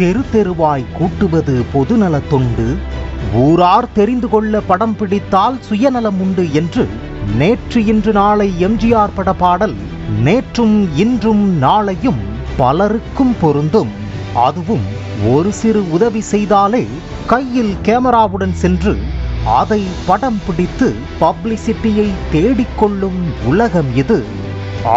தெரு தெருவாய் கூட்டுவது பொதுநல தொண்டு. ஊரார் தெரிந்து கொள்ள படம் பிடித்தால் சுயநலம் உண்டு என்று நேற்று இன்று நாளை எம்ஜிஆர் பட பாடல் நேற்றும் இன்றும் நாளையும் பலருக்கும் பொருந்தும். அதுவும் ஒரு சிறு உதவி செய்தாலே கையில் கேமராவுடன் சென்று அதை படம் பிடித்து பப்ளிசிட்டியை தேடிக்கொள்ளும் உலகம் இது.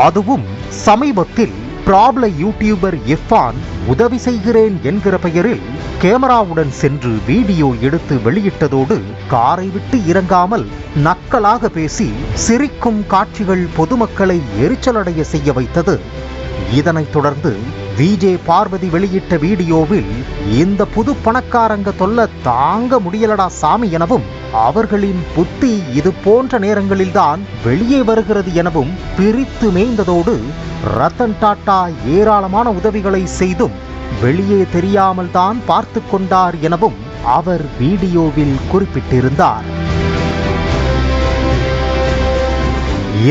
அதுவும் சமீபத்தில் பிராப்ள யூடியூபர் இர்ஃபான் உதவி செய்கிறேன் என்கிற பெயரில் கேமராவுடன் சென்று வீடியோ எடுத்து வெளியிட்டதோடு காரை விட்டு இறங்காமல் நக்கலாக பேசி சிரிக்கும் காட்சிகள் பொதுமக்களை எரிச்சலடைய செய்ய வைத்தது. இதனைத் தொடர்ந்து விஜே பார்வதி வெளியிட்ட வீடியோவில் இந்த புது பணக்காரங்க தொல்ல தாங்க முடியலடா சாமி எனவும் அவர்களின் புத்தி இது போன்ற நேரங்களில்தான் வெளியே வருகிறது எனவும் பிரித்து மேய்ந்ததோடு ரத்தன் டாட்டா ஏராளமான உதவிகளை செய்தும் வெளியே தெரியாமல் தான் பார்த்து கொண்டார் எனவும் அவர் வீடியோவில் குறிப்பிட்டிருந்தார்.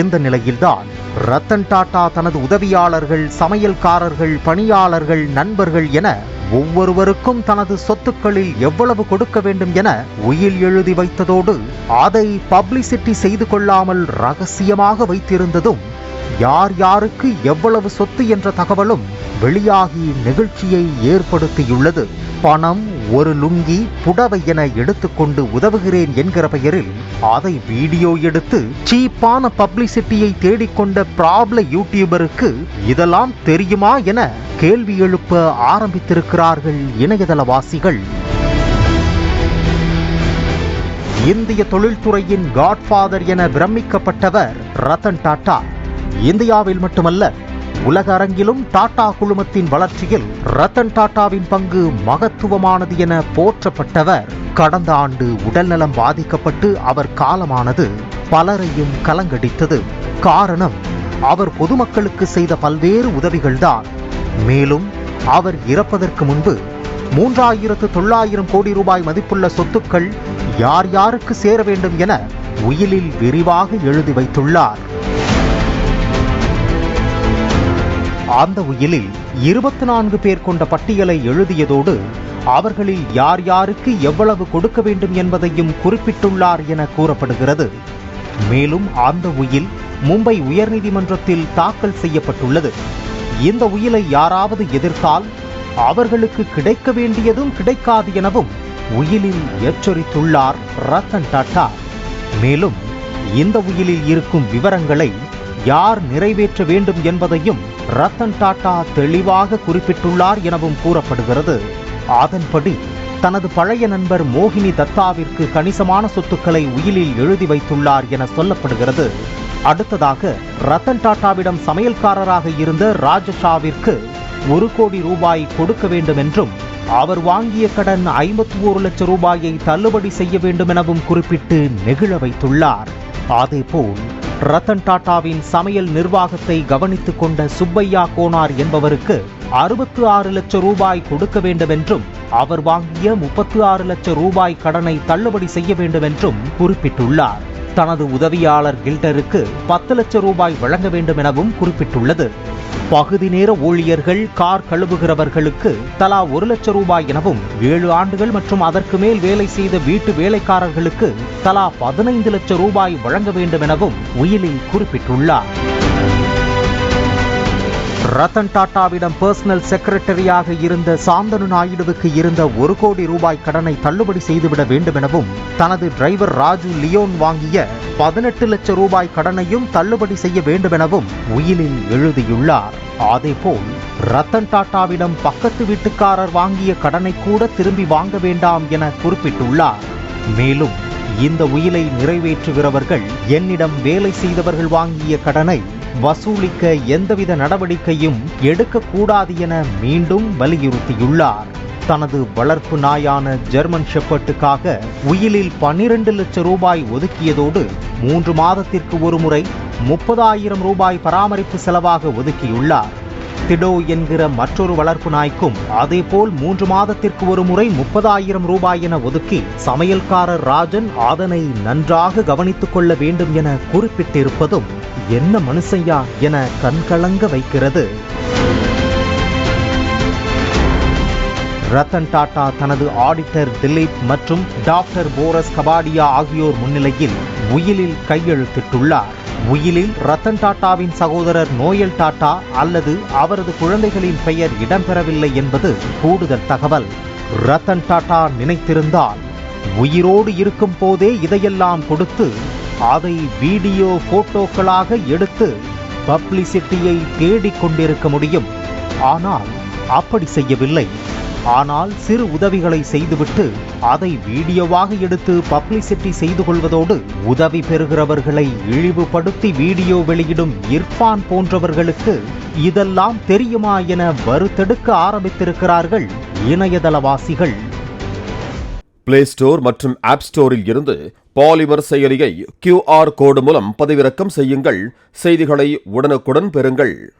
இந்த நிலையில்தான் ரத்தன் டாட்டா தனது உதவியாளர்கள் சமையல்காரர்கள் பணியாளர்கள் நண்பர்கள் என ஒவ்வொருவருக்கும் தனது சொத்துக்களில் எவ்வளவு கொடுக்க வேண்டும் என உயில் எழுதி வைத்ததோடு அதை பப்ளிசிட்டி செய்து கொள்ளாமல் ரகசியமாக வைத்திருந்ததும் யார் யாருக்கு எவ்வளவு சொத்து என்ற தகவலும் வெளியாகி நெகிழ்ச்சியை ஏற்படுத்தியுள்ளது. பணம் ஒரு லுங்கி புடவை என எடுத்துக்கொண்டு உதவுகிறேன் என்கிற பெயரில் அதை வீடியோ எடுத்து சீப்பான பப்ளிசிட்டியை தேடிக்கொண்ட பிராப்ள யூடியூபருக்கு இதெல்லாம் தெரியுமா என கேள்வி எழுப்ப ஆரம்பித்திருக்கிறார்கள் இணையதளவாசிகள். இந்திய தொழில்துறையின் காட்ஃபாதர் என பிரமிக்கப்பட்டவர் ரத்தன் டாடா இந்தியாவில் மட்டுமல்ல உலக அரங்கிலும் டாடா குழுமத்தின் வளர்ச்சியில் ரத்தன் டாடாவின் பங்கு மகத்துவமானது என போற்றப்பட்டவர். கடந்த ஆண்டு உடல்நலம் பாதிக்கப்பட்டு அவர் காலமானது பலரையும் கலங்கடித்தது. காரணம் அவர் பொதுமக்களுக்கு செய்த பல்வேறு உதவிகள்தான். மேலும் அவர் இறப்பதற்கு முன்பு மூன்றாயிரத்து தொள்ளாயிரம் கோடி ரூபாய் மதிப்புள்ள சொத்துக்கள் யார் யாருக்கு சேர வேண்டும் என உயிலில் விரிவாக எழுதி வைத்துள்ளார். அந்த உயிலில் இருபத்தி நான்கு பேர் கொண்ட பட்டியலை எழுதியதோடு அவர்களில் யார் யாருக்கு எவ்வளவு கொடுக்க வேண்டும் என்பதையும் குறிப்பிட்டுள்ளார் என கூறப்படுகிறது. மேலும் அந்த உயில் மும்பை உயர்நீதிமன்றத்தில் தாக்கல் செய்யப்பட்டுள்ளது. இந்த உயிலை யாராவது எதிர்த்தால் அவர்களுக்கு கிடைக்க வேண்டியதும் கிடைக்காது எனவும் உயிலில் எச்சரித்துள்ளார் ரத்தன் டாட்டா. மேலும் இந்த உயிலில் இருக்கும் விவரங்களை யார் நிறைவேற்ற வேண்டும் என்பதையும் ரத்தன் டாட்டா தெளிவாக குறிப்பிட்டுள்ளார் எனவும் கூறப்படுகிறது. அதன்படி தனது பழைய நண்பர் மோகினி தத்தாவிற்கு கணிசமான சொத்துக்களை உயிலில் எழுதி வைத்துள்ளார் என சொல்லப்படுகிறது. அடுத்ததாக ரத்தன் டாட்டாவிடம் சமையல்காரராக இருந்த ராஜஷாவிற்கு ஒரு கோடி ரூபாய் கொடுக்க வேண்டும் என்றும் அவர் வாங்கிய கடன் ஐம்பத்தி ஒரு லட்சம் ரூபாயை தள்ளுபடி செய்ய வேண்டும் எனவும் குறிப்பிட்டு நெகிழ வைத்துள்ளார். அதேபோல் ரத்தன் டாட்டாவின் சமையல் நிர்வாகத்தை கவனித்துக் கொண்ட சுப்பையா கோனார் என்பவருக்கு அறுபத்து ஆறு லட்சம் ரூபாய் கொடுக்க வேண்டும் என்றும் அவர் வாங்கிய முப்பத்து ஆறு லட்சம் ரூபாய் கடனை தள்ளுபடி செய்ய வேண்டும் என்றும் குறிப்பிட்டுள்ளார். தனது உதவியாளர் கில்டருக்கு பத்து லட்சம் ரூபாய் வழங்க வேண்டும் எனவும் குறிப்பிட்டுள்ளது. பகுதி நேர ஊழியர்கள் கார் கழுவுகிறவர்களுக்கு தலா ஒரு லட்சம் ரூபாய் எனவும் ஏழு ஆண்டுகள் மற்றும் அதற்கு மேல் வேலை செய்த வீட்டு வேலைக்காரர்களுக்கு தலா பதினைந்து லட்சம் ரூபாய் வழங்க வேண்டும் எனவும் உயிலில் குறிப்பிட்டுள்ளார். ரத்தன் டாட்டாவிடம் பர்சனல் செக்ரட்டரியாக இருந்த சாந்தனு நாயுடுவுக்கு இருந்த ஒரு கோடி ரூபாய் கடனை தள்ளுபடி செய்துவிட வேண்டும் எனவும் தனது டிரைவர் ராஜு லியோன் வாங்கிய பதினெட்டு லட்சம் ரூபாய் கடனையும் தள்ளுபடி செய்ய வேண்டும் எனவும் உயிலில் எழுதியுள்ளார். அதேபோல் ரத்தன் டாட்டாவிடம் பக்கத்து வீட்டுக்காரர் வாங்கிய கடனை கூட திரும்பி வாங்க வேண்டாம் என குறிப்பிட்டுள்ளார். மேலும் இந்த உயிலை நிறைவேற்றுகிறவர்கள் என்னிடம் வேலை செய்தவர்கள் வாங்கிய கடனை வசூலிக்க எந்தவித நடவடிக்கையும் எடுக்கக்கூடாது என மீண்டும் வலியுறுத்தியுள்ளார். தனது வளர்ப்பு நாயான ஜெர்மன் ஷெப்பர்ட்டுக்காக உயிலில் பன்னிரண்டு லட்சம் ரூபாய் ஒதுக்கியதோடு மூன்று மாதத்திற்கு ஒருமுறை முப்பதாயிரம் ரூபாய் பராமரிப்பு செலவாக ஒதுக்கியுள்ளார். திடோ என்கிற மற்றொரு வளர்ப்பு நாய்க்கும் அதேபோல் மூன்று மாதத்திற்கு ஒரு முறை முப்பதாயிரம் ரூபாய் என ஒதுக்கி சமையல்காரர் ராஜன் அதனை நன்றாக கவனித்துக் கொள்ள வேண்டும் என குறிப்பிட்டிருப்பதும் என்ன மனுஷையா என கண்கலங்க வைக்கிறது. ரத்தன் டாடா தனது ஆடிட்டர் திலீப் மற்றும் டாக்டர் போரஸ் கபாடியா ஆகியோர் முன்னிலையில் உயிலில் கையெழுத்திட்டுள்ளார். உயிலில் ரத்தன் டாட்டாவின் சகோதரர் நோயல் டாட்டா அல்லது அவரது குழந்தைகளின் பெயர் இடம்பெறவில்லை என்பது கூடுதல் தகவல். ரத்தன் டாட்டா நினைத்திருந்தால் உயிரோடு இருக்கும் போதே இதையெல்லாம் கொடுத்து அதை வீடியோ போட்டோக்களாக எடுத்து பப்ளிசிட்டியை தேடிக் கொண்டிருக்க முடியும். ஆனால் அப்படி செய்யவில்லை. ஆனால் சிறு உதவிகளை செய்துவிட்டு அதை வீடியோவாக எடுத்து பப்ளிசிட்டி செய்து கொள்வதோடு உதவி பெறுகிறவர்களை இழிவுபடுத்தி வீடியோ வெளியிடும் இர்ஃபான் போன்றவர்களுக்கு இதெல்லாம் தெரியுமா என வருத்தெடுக்க ஆரம்பித்திருக்கிறார்கள் இணையதளவாசிகள். பிளே ஸ்டோர் மற்றும் ஆப் ஸ்டோரில் இருந்து பாலிமர் செயலியை கியூஆர் கோடு மூலம் பதிவிறக்கம் செய்யுங்கள். செய்திகளை உடனுக்குடன் பெறுங்கள்.